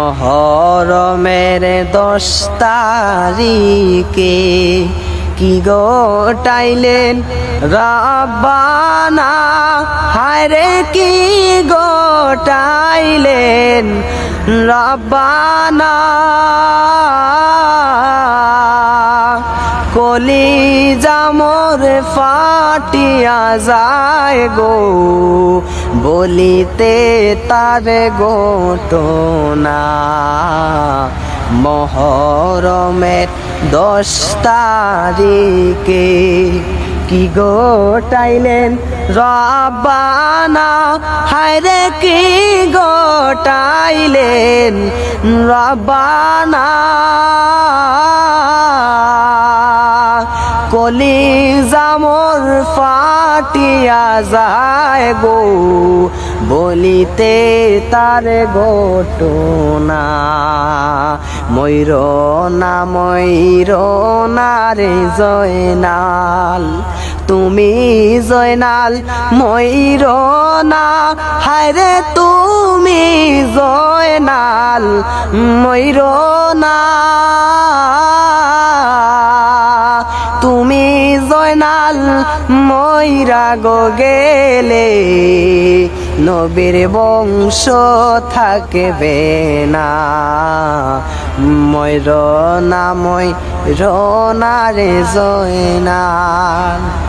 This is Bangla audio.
মহরমের দশ তারিখে কি গোটাইলেন রাব্বানা হায়রে কি গোটাইলেন রাব্বানা কলি জামর ফাটিয়া যায় গো। বলিতে তার গোটনা মহরমের দশ তারিখে কি গোটাইলেন রব্বানা? হায়রে কি গোটাইলেন রব্বানা? কলি জামর ফাটিয়া যায় গো। বলিতে তার গোটনা ময়ূর না ময়ূর না জয়নাল। তুমি জয়নাল ময়ূর না হায়রে তুমি জয়নাল ময়ূর না তুমি জয়নাল ময়রা গো গেলে, নবীর বংশ থাকবে না। ময়ূর না ময়ূর না রে জয়নাল।